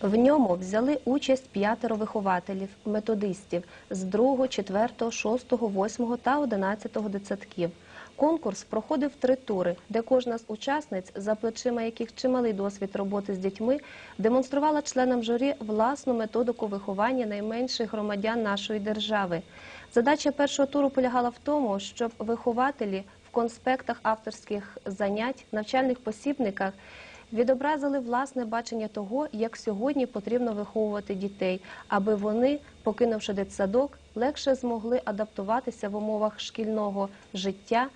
В ньому взяли участь п'ятеро вихователів, методистів з 2, 4, 6, 8 та 11 дитсадків. Конкурс проходив три тури, де кожна з учасниць, за плечима яких чималий досвід роботи з дітьми, демонструвала членам журі власну методику виховання найменших громадян нашої держави. Задача першого туру полягала в тому, щоб вихователі в конспектах авторських занять, навчальних посібниках відобразили власне бачення того, як сьогодні потрібно виховувати дітей, аби вони, покинувши дитсадок, легше змогли адаптуватися в умовах шкільного життя,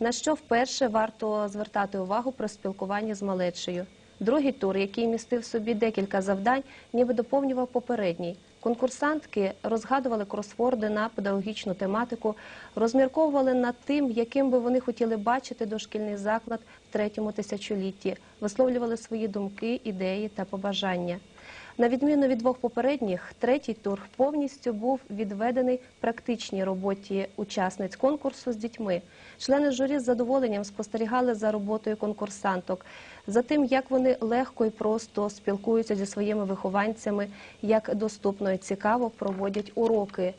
на що вперше варто звертати увагу про спілкування з малечею. Другий тур, який містив собі декілька завдань, ніби доповнював попередній. Конкурсантки розгадували кросворди на педагогічну тематику, розмірковували над тим, яким би вони хотіли бачити дошкільний заклад в третьому тисячолітті, висловлювали свої думки, ідеї та побажання. На відміну від двох попередніх, третій тур повністю був відведений практичній роботі учасниць конкурсу з дітьми. Члени журі з задоволенням спостерігали за роботою конкурсанток, за тим, як вони легко і просто спілкуються зі своїми вихованцями, як доступно і цікаво проводять уроки.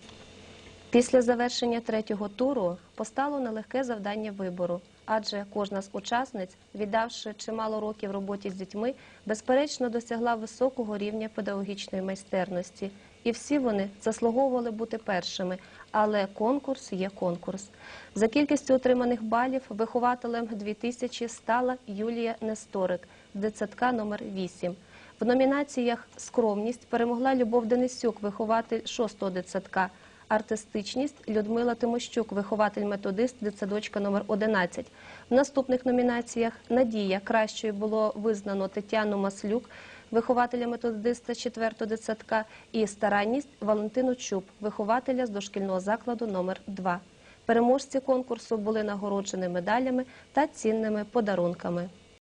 Після завершення третього туру постало нелегке завдання вибору, адже кожна з учасниць, віддавши чимало років роботі з дітьми, безперечно досягла високого рівня педагогічної майстерності. І всі вони заслуговували бути першими, але конкурс є конкурс. За кількістю отриманих балів вихователем 2000 стала Юлія Несторик, дитсадка номер 8. В номінаціях Скромність перемогла Любов Денисюк, вихователь 6-го дитсадка. Артистичність Людмила Тимощук, вихователь-методист дитсадочка номер 11. В наступних номінаціях Надія кращою було визнано Тетяну Маслюк, вихователя-методиста 4-го дитсадка, і старанність Валентину Чуб, вихователя з дошкільного закладу номер 2. Переможці конкурсу були нагороджені медалями та цінними подарунками.